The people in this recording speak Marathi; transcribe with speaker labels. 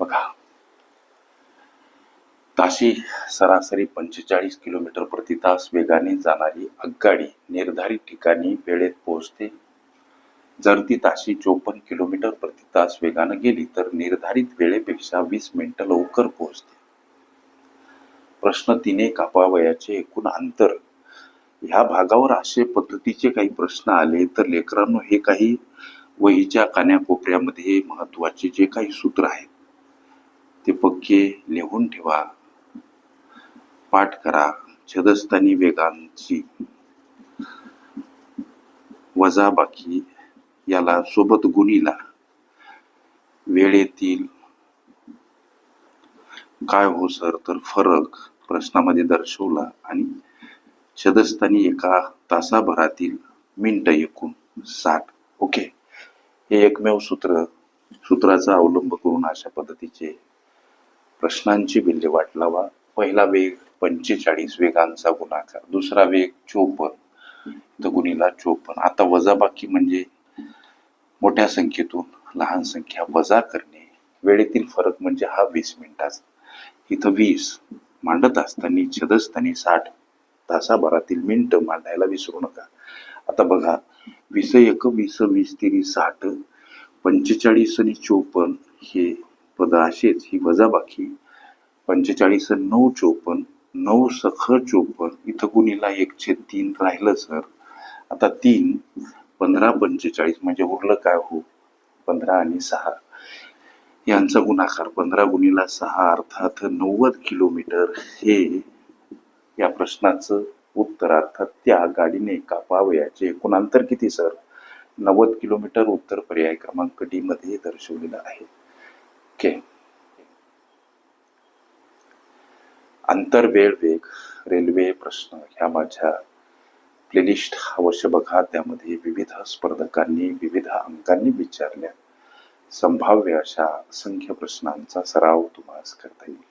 Speaker 1: बघा. ताशी सरासरी पंचेचाळीस किलोमीटर प्रति तास वेगाने जाणारी आगगाडी निर्धारित ठिकाणी वेळेत पोहोचते. जर ती ताशी चोपन्न किलोमीटर प्रति तास वेगानं गेली तर निर्धारित वेळेपेक्षा वीस मिनिटं लवकर पोहोचते. प्रश्न तिने कापावयाचे एकूण अंतर. ह्या भागावर असे पद्धतीचे काही प्रश्न आले तर लेकरांनो हे काही वहीच्या कान्याकोपऱ्यामध्ये महत्त्वाचे जे काही सूत्र आहेत ते पक्के लिहून ठेवा. पाठ करा छदस्थानी वेगांची. वजाबाकी याला सोबत गुणीला. वेळेतील काय हो सर? तर फरक प्रश्नामध्ये दर्शवला आणि छदस्थानी एका तासाभरातील मिनिट एकूण साठ. ओके. हे एकमेव सूत्र सूत्राचा अवलंब करून अशा पद्धतीचे प्रश्नांची विल्हेवाट लावा. पहिला वेग पंचेचाळीस वेगांचा गुणाकार. दुसरा वेग चोपन्न. तर गुणीला चोपन्न. आता वजाबाकी म्हणजे मोठ्या संख्येतून लहान संख्या वजा करणे. वेळेतील फरक म्हणजे हा वीस मिनिटाचा. इथं वीस मांडत असताना छदस्थानी साठ तासाभरातील मिनिटं मांडायला विसरू नका. आता बघा वीस एक वीस वीस तिरी साठ पंचेचाळीस आणि चोपन्न हे पद अशीच ही वजाबाकी पंचेचाळीस नऊ चोपन्न नऊ सख चोपन्न इथं गुणीला एकशे तीन राहिलं सर. आता तीन पंधरा पंचेचाळीस म्हणजे उरलं काय हो? पंधरा आणि सहा. यांचा गुणाकार पंधरा गुणीला सहा अर्थात नव्वद किलोमीटर. हे या प्रश्नाचं उत्तर अर्थात त्या गाडीने कापावयाचे एकूण अंतर किती सर? नव्वद किलोमीटर उत्तर पर्याय क्रमांक डी मध्ये दर्शवलेलं आहे. ओके. अंतर वेळ वेग रेल्वे प्रश्न ह्या माझ्या प्लेलिस्ट अवश्य बघा. त्यामध्ये विविध स्पर्धकांनी विविध अंकांनी विचारल्या. संभाव्य अशा असंख्य प्रश्नांचा सराव तुम्हाला करता येईल.